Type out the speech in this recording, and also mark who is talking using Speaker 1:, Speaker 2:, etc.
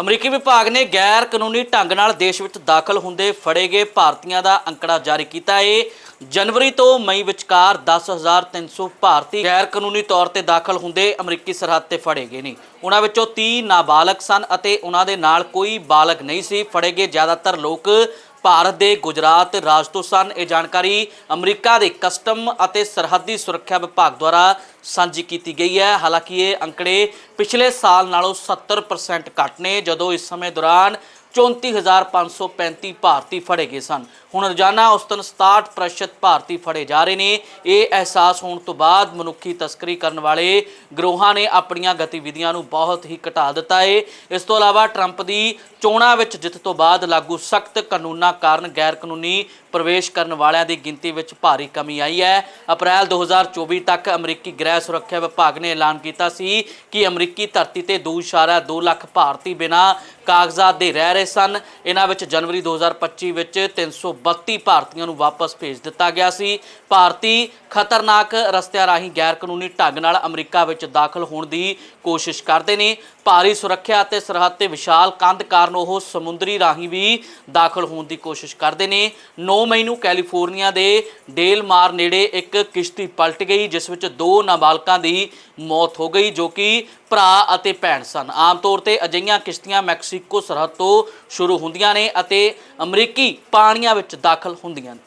Speaker 1: ਅਮਰੀਕੀ ਵਿਭਾਗ ਨੇ ਗੈਰ ਕਾਨੂੰਨੀ ਢੰਗ ਨਾਲ ਦੇਸ਼ ਵਿੱਚ ਦਾਖਲ ਹੁੰਦੇ ਫੜੇ ਗਏ ਭਾਰਤੀਆਂ ਦਾ ਅੰਕੜਾ ਜਾਰੀ ਕੀਤਾ ਹੈ। ਜਨਵਰੀ ਤੋਂ ਮਈ ਵਿਚਕਾਰ 10300 ਭਾਰਤੀ ਗੈਰ ਕਾਨੂੰਨੀ ਤੌਰ ਤੇ ਦਾਖਲ ਹੁੰਦੇ ਅਮਰੀਕੀ ਸਰਹੱਦ ਤੇ ਫੜੇ ਗਏ ਨੇ। ਉਹਨਾਂ ਵਿੱਚੋਂ 30 ਨਾਬਾਲਗ ਸਨ ਅਤੇ ਉਹਨਾਂ ਦੇ ਨਾਲ ਕੋਈ ਬਾਲਗ ਨਹੀਂ ਸੀ। ਫੜੇ ਗਏ ਜ਼ਿਆਦਾਤਰ ਲੋਕ ਭਾਰਤ ਦੇ ਗੁਜਰਾਤ ਰਾਜ ਤੋਂ ਸਨ। ਇਹ ਜਾਣਕਾਰੀ ਅਮਰੀਕਾ ਦੇ ਕਸਟਮ ਅਤੇ ਸਰਹੱਦੀ ਸੁਰੱਖਿਆ ਵਿਭਾਗ ਦੁਆਰਾ ਸਾਂਝੀ ਕੀਤੀ ਗਈ ਹੈ। ਹਾਲਾਂਕਿ ਇਹ ਅੰਕੜੇ ਪਿਛਲੇ ਸਾਲ ਨਾਲੋਂ 70% ਘੱਟ ਨੇ। ਜਦੋਂ ਇਸ ਸਮੇਂ ਦੌਰਾਨ 34535 ਭਾਰਤੀ ਫੜੇ ਗਏ ਸਨ। ਹੁਣ ਰੋਜ਼ਾਨਾ ਔਸਤਨ 67% ਭਾਰਤੀ ਫੜੇ ਜਾ ਰਹੇ ਨੇ। ਇਹ ਅਹਿਸਾਸ ਹੋਣ ਤੋਂ ਬਾਅਦ ਮਨੁੱਖੀ ਤਸਕਰੀ ਕਰਨ ਵਾਲੇ ਗਰੋਹਾਂ ਨੇ ਆਪਣੀਆਂ ਗਤੀਵਿਧੀਆਂ ਨੂੰ ਬਹੁਤ ਹੀ ਘਟਾ ਦਿੱਤਾ ਹੈ ਇਸ ਤੋਂ ਇਲਾਵਾ ਟਰੰਪ ਦੀ ਚੋਣਾਂ ਵਿੱਚ ਜਿੱਤ ਤੋਂ ਬਾਅਦ ਲਾਗੂ ਸਖਤ ਕਾਨੂੰਨਾਂ ਕਾਰਨ ਗੈਰ ਕਾਨੂੰਨੀ ਪ੍ਰਵੇਸ਼ ਕਰਨ ਵਾਲਿਆਂ ਦੀ ਗਿਣਤੀ ਵਿੱਚ ਭਾਰੀ ਕਮੀ ਆਈ ਹੈ। ਅਪ੍ਰੈਲ 2024 ਤੱਕ ਅਮਰੀਕੀ ਗ੍ਰਹਿ ਸੁਰੱਖਿਆ ਵਿਭਾਗ ਨੇ ਐਲਾਨ ਕੀਤਾ ਸੀ ਕਿ ਅਮਰੀਕੀ ਧਰਤੀ ਤੇ 2.2 ਲੱਖ ਭਾਰਤੀ ਬਿਨਾਂ ਕਾਗਜ਼ਾਤ ਦੇ ਰਹਿ ਰਹੇ ਸਨ। ਇਹਨਾਂ ਵਿੱਚ ਜਨਵਰੀ 2025 ਵਿੱਚ 332 ਭਾਰਤੀਆਂ ਨੂੰ ਵਾਪਸ ਭੇਜ ਦਿੱਤਾ ਗਿਆ ਸੀ। ਭਾਰਤੀ ਖਤਰਨਾਕ ਰਸਤਿਆਂ ਰਾਹੀਂ ਗੈਰ ਕਾਨੂੰਨੀ ਢੰਗ ਨਾਲ ਅਮਰੀਕਾ ਵਿੱਚ ਦਾਖਲ ਹੋਣ ਦੀ ਕੋਸ਼ਿਸ਼ ਕਰਦੇ ਨੇ। ਭਾਰੀ ਸੁਰੱਖਿਆ ਅਤੇ ਸਰਹੱਦ ਤੇ ਵਿਸ਼ਾਲ ਕੰਧ ਕਾਰਨ ਉਹ ਸਮੁੰਦਰੀ ਰਾਹੀਂ ਵੀ ਦਾਖਲ ਹੋਣ ਦੀ ਕੋਸ਼ਿਸ਼ ਕਰਦੇ ਨੇ। 9 ਮਈ ਨੂੰ ਕੈਲੀਫੋਰਨੀਆ ਦੇ ਡੇਲ ਮਾਰ ਨੇੜੇ ਇੱਕ ਕਿਸ਼ਤੀ ਪਲਟ ਗਈ, ਜਿਸ ਵਿੱਚ ਦੋ ਨਾਬਾਲਗਾਂ ਦੀ ਮੌਤ ਹੋ ਗਈ, ਜੋ ਕਿ ਭਰਾ ਅਤੇ ਭੈਣ ਸਨ। ਆਮ ਤੌਰ ਤੇ ਅਜਿਹੀਆਂ ਕਿਸ਼ਤੀਆਂ ਮੈਕਸੀ ਮੈਕਸੀਕੋ ਸਰਹੱਦ ਤੋਂ ਸ਼ੁਰੂ ਹੁੰਦੀਆਂ ਨੇ ਅਤੇ ਅਮਰੀਕੀ ਪਾਣੀਆਂ ਵਿੱਚ ਦਾਖਲ ਹੁੰਦੀਆਂ ਨੇ।